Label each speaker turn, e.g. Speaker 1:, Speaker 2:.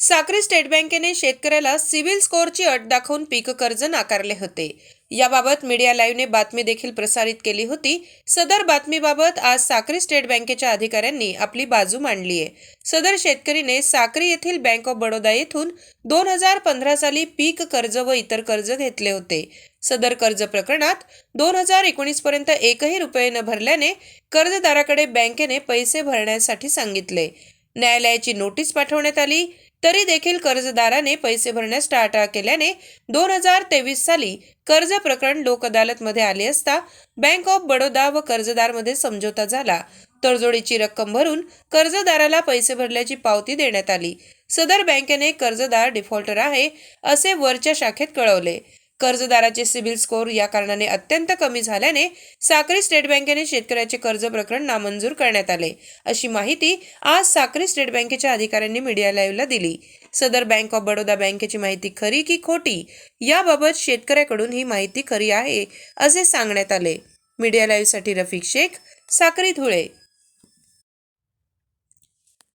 Speaker 1: Sakri state बँकेने शेतकऱ्याला civil स्कोअरची अट दाखवून पीक कर्ज नाकारले होते. याबाबत मीडिया लाईव्हने बातमी देखील प्रसारित केली होती. सदर बातमीबाबत आज साक्री स्टेट बँकेच्या अधिकाऱ्यांनी आपली बाजू मांडली आहे. सदर शेतकरीने साक्री येथील बँक ऑफ बडोदा येथून दोन हजार पंधरा साली पीक कर्ज व इतर कर्ज घेतले होते. सदर कर्ज प्रकरणात दोन हजार एकोणीस पर्यंत एकही रुपये न भरल्याने कर्जदाराकडे बँकेने पैसे भरण्यासाठी सांगितले. न्यायालयाची नोटीस पाठवण्यात आली. तरी देखील कर्जदाराने पैसे भरण्यास टाळाटाळ केल्याने दोन हजार तेवीस साली कर्ज प्रकरण लोक अदालतमध्ये आले असता बँक ऑफ बडोदा व कर्जदारमध्ये समझोता झाला. तडजोडीची रक्कम भरून कर्जदाराला पैसे भरल्याची पावती देण्यात आली. सदर बँकेने कर्जदार डिफॉल्टर आहे असे वरच्या शाखेत कळवले. कर्जदाराचे सिबिल स्कोअर या कारणाने अत्यंत कमी झाल्याने साक्री स्टेट बँकेने शेतकऱ्याचे कर्ज प्रकरण नामंजूर करण्यात आले. अशी माहिती आज साक्री स्टेट बँकेच्या अधिकाऱ्यांनी मीडिया लाईव्हला दिली. सदर बँक ऑफ बडोदा बँकेची माहिती खरी की खोटी याबाबत शेतकऱ्याकडून ही माहिती खरी आहे असे सांगण्यात आले. मीडिया लाईव्हसाठी रफिक शेख साक्री धुळे.